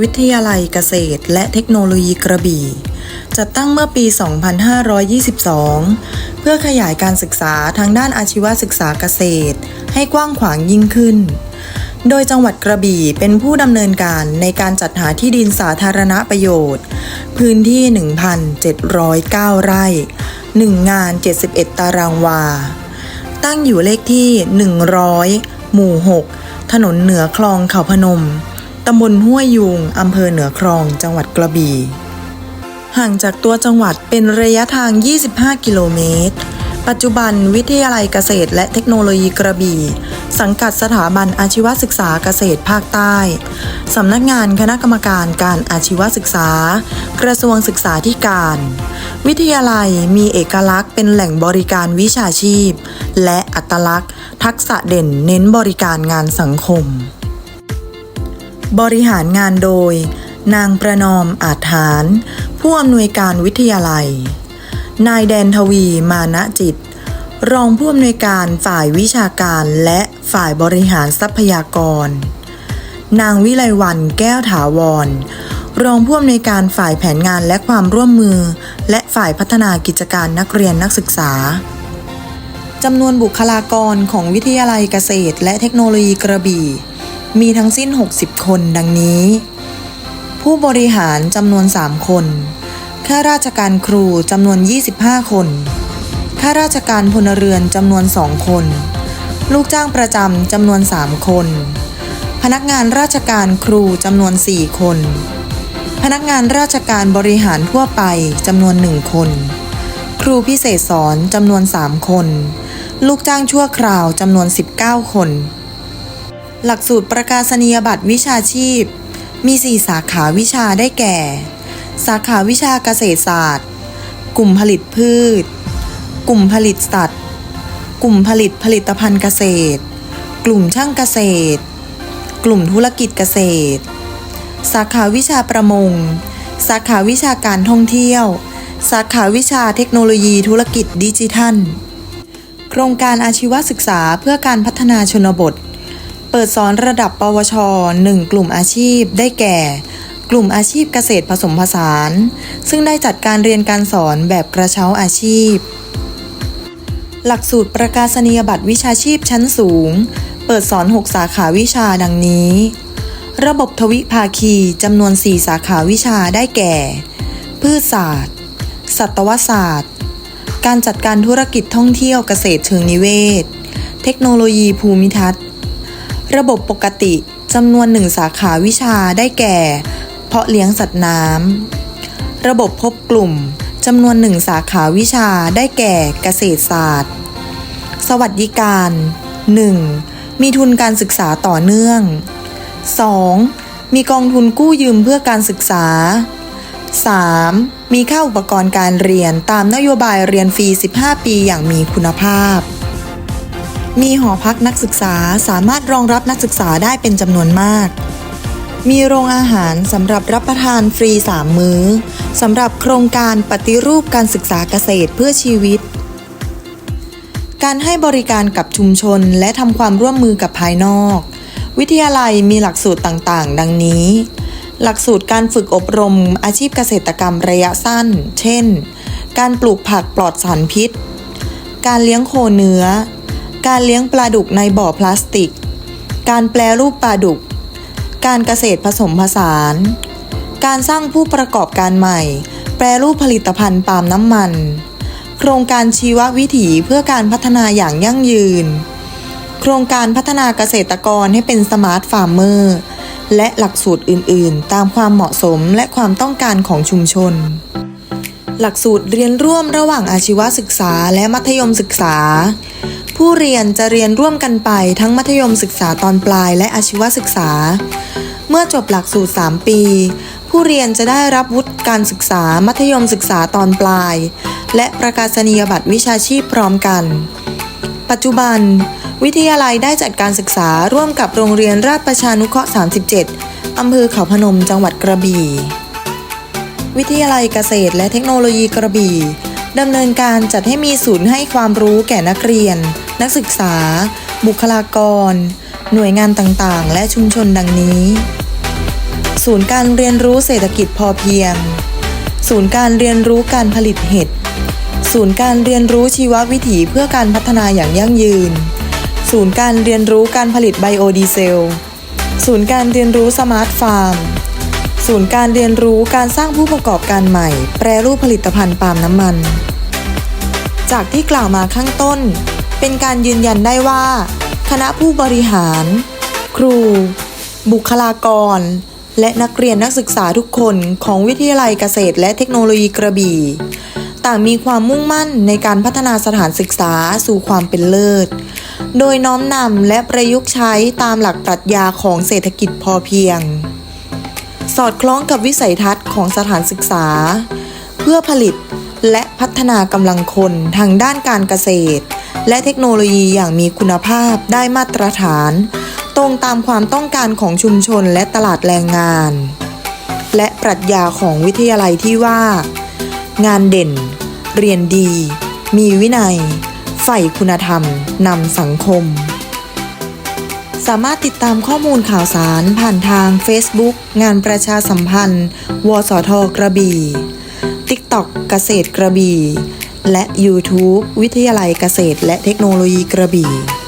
วิทยาลัยเกษตรและเทคโนโลยีกระบี่ จัดตั้งเมื่อปี 2522 เพื่อขยายการศึกษาทางด้านอาชีวศึกษาเกษตร ให้กว้างขวางยิ่งขึ้น โดยจังหวัดกระบี่เป็นผู้ดำเนินการในการจัดหาที่ดินสาธารณประโยชน์ พื้นที่ 1,709 ไร่ 1 งาน 71 ตารางวา ตั้งอยู่เลขที่ 100 หมู่ 6 ถนนเหนือคลองเขาพนม ตำบลห้วยยุงอำเภอเหนือคลอง จังหวัดกระบี่ ห่างจากตัวจังหวัดเป็นระยะทาง 25 กิโลเมตร ปัจจุบันวิทยาลัยเกษตรและเทคโนโลยีกระบี่ สังกัดสถาบันอาชีวศึกษาเกษตรภาคใต้ สำนักงานคณะกรรมการการอาชีวศึกษา กระทรวงศึกษาธิการ วิทยาลัยมีเอกลักษณ์เป็นแหล่งบริการวิชาชีพ และอัตลักษณ์ ทักษะเด่นเน้นบริการงานสังคม บริหารงานโดย นางประนอมอาจฐาน ผู้อำนวยการวิทยาลัย นายแดนทวีมานะจิต รองผู้อำนวยการฝ่ายวิชาการและฝ่ายบริหารทรัพยากร นางวิไลวันแก้วถาวร รองผู้อำนวยการฝ่ายแผนงานและความร่วมมือ และฝ่ายพัฒนากิจการนักเรียนนักศึกษาจำนวนบุคลากรของวิทยาลัยเกษตรและเทคโนโลยีกระบี่ มีทั้งสิ้น 60 คนดังนี้ ผู้บริหารจำนวน 3 คน ข้าราชการครูจำนวน 25 คน ข้าราชการพลเรือนจำนวน 2 คน ลูกจ้างประจำจำนวน 3 คน พนักงานราชการครูจำนวน 4 คน พนักงานราชการบริหารทั่วไปจำนวน 1 คน ครูพิเศษสอนจำนวน 3 คน ลูกจ้างชั่วคราวจำนวน 19 คน หลักสูตรประกาศนียบัตรวิชาชีพ มี 4 สาขาวิชาได้แก่ สาขาวิชาเกษตรศาสตร์ กลุ่มผลิตพืช กลุ่มผลิตสัตว์ กลุ่มผลิตผลิตภัณฑ์เกษตร กลุ่มช่างเกษตร กลุ่มธุรกิจเกษตร สาขาวิชาประมง สาขาวิชาการท่องเที่ยว สาขาวิชาเทคโนโลยีธุรกิจดิจิทัล โครงการอาชีวศึกษาเพื่อการพัฒนาชนบท เปิดสอนระดับปวช 1 กลุ่มอาชีพได้แก่ กลุ่มอาชีพเกษตรผสมผสาน ซึ่งได้จัดการเรียนการสอนแบบกระเช้าอาชีพ หลักสูตรประกาศนียบัตรวิชาชีพชั้นสูง เปิดสอน 6 สาขาวิชาดังนี้ ระบบทวิภาคีจำนวน 4 สาขาวิชาได้แก่ พืชศาสตร์ สัตวศาสตร์ การจัดการธุรกิจท่องเที่ยวเกษตรเชิงนิเวศ เทคโนโลยีภูมิทัศน์ ระบบปกติจำนวนหนึ่งสาขาวิชาได้แก่ เพาะเลี้ยงสัตว์น้ำ ระบบพบกลุ่มจำนวนหนึ่งสาขาวิชาได้แก่เกษตรศาสตร์ สวัสดิการ 1. มีทุนการศึกษาต่อเนื่อง 2. มีกองทุนกู้ยืมเพื่อการศึกษา 3. มีค่าอุปกรณ์การเรียนตามนโยบายเรียนฟรี 15 ปีอย่างมีคุณภาพ มีหอพักนักศึกษาสามารถรองรับนักศึกษาได้เป็นจำนวนมาก มีโรงอาหารสำหรับรับประทานฟรี 3 มื้อสำหรับโครงการปฏิรูปการศึกษาเกษตรเพื่อชีวิต การให้บริการกับชุมชนและทำความร่วมมือกับภายนอก วิทยาลัยมีหลักสูตรต่างๆ ดังนี้ หลักสูตรการฝึกอบรมอาชีพเกษตรกรรมระยะสั้น เช่น การปลูกผักปลอดสารพิษ การเลี้ยงโคเนื้อ การเลี้ยงปลาดุกในบ่อพลาสติก การแปลรูปปลาดุก การเกษตรผสมผสาน การสร้างผู้ประกอบการใหม่ แปรรูปผลิตภัณฑ์ปาล์มน้ำมัน โครงการชีววิถีเพื่อการพัฒนาอย่างยั่งยืน โครงการพัฒนาเกษตรกรให้เป็นสมาร์ทฟาร์มเมอร์ และหลักสูตรอื่น ๆ ตามความเหมาะสมและความต้องการของชุมชน หลักสูตรเรียนร่วมระหว่างอาชีวศึกษาและมัธยมศึกษา ผู้เรียนจะเรียนร่วมกันไปทั้งมัธยมศึกษาตอนปลายและอาชีวศึกษา เมื่อจบหลักสูตร 3 ปี ผู้เรียนจะได้รับวุฒิการศึกษามัธยมศึกษาตอนปลาย และประกาศนียบัตรวิชาชีพพร้อมกัน ปัจจุบัน วิทยาลัยได้จัดการศึกษาร่วมกับโรงเรียนราชประชานุเคราะห์ 37 อำเภอเขาพนมจังหวัดกระบี่ วิทยาลัยเกษตรและเทคโนโลยีกระบี่ดำเนินการจัดให้มีศูนย์ให้ความรู้แก่นักเรียน นักศึกษา บุคลากร หน่วยงานต่างๆ และชุมชนดังนี้ ศูนย์การเรียนรู้เศรษฐกิจพอเพียง ศูนย์การเรียนรู้การผลิตเห็ด ศูนย์การเรียนรู้ชีววิถีเพื่อการพัฒนาอย่างยั่งยืน ศูนย์การเรียนรู้การผลิตไบโอดีเซล ศูนย์การเรียนรู้สมาร์ทฟาร์มศูนย์การเรียนรู้การสร้างผู้ประกอบการใหม่ แปรรูปผลิตภัณฑ์ปาล์มน้ำมัน จากที่กล่าวมาข้างต้น เป็นการยืนยันได้ว่า คณะผู้บริหาร ครู บุคลากร และนักเรียนนักศึกษาทุกคนของวิทยาลัยเกษตรและเทคโนโลยีกระบี่ ต่างมีความมุ่งมั่นในการพัฒนาสถานศึกษาสู่ความเป็นเลิศ โดยน้อมนำและประยุกต์ใช้ตามหลักปรัชญาของเศรษฐกิจพอเพียง สอดคล้องกับวิสัยทัศน์ของสถานศึกษา เพื่อผลิตและพัฒนากำลังคนทางด้านการเกษตร และเทคโนโลยีอย่างมีคุณภาพได้มาตรฐาน ตรงตามความต้องการของชุมชนและตลาดแรงงาน และปรัชญาของวิทยาลัยที่ว่า งานเด่น เรียนดี มีวินัยใฝ่คุณธรรมนำสังคม สามารถติดตามข้อมูลข่าวสารผ่านทาง Facebook งานประชาสัมพันธ์ วสทกระบี่ TikTok เกษตรกระบี่ และ YouTube วิทยาลัยเกษตรและเทคโนโลยีกระบี่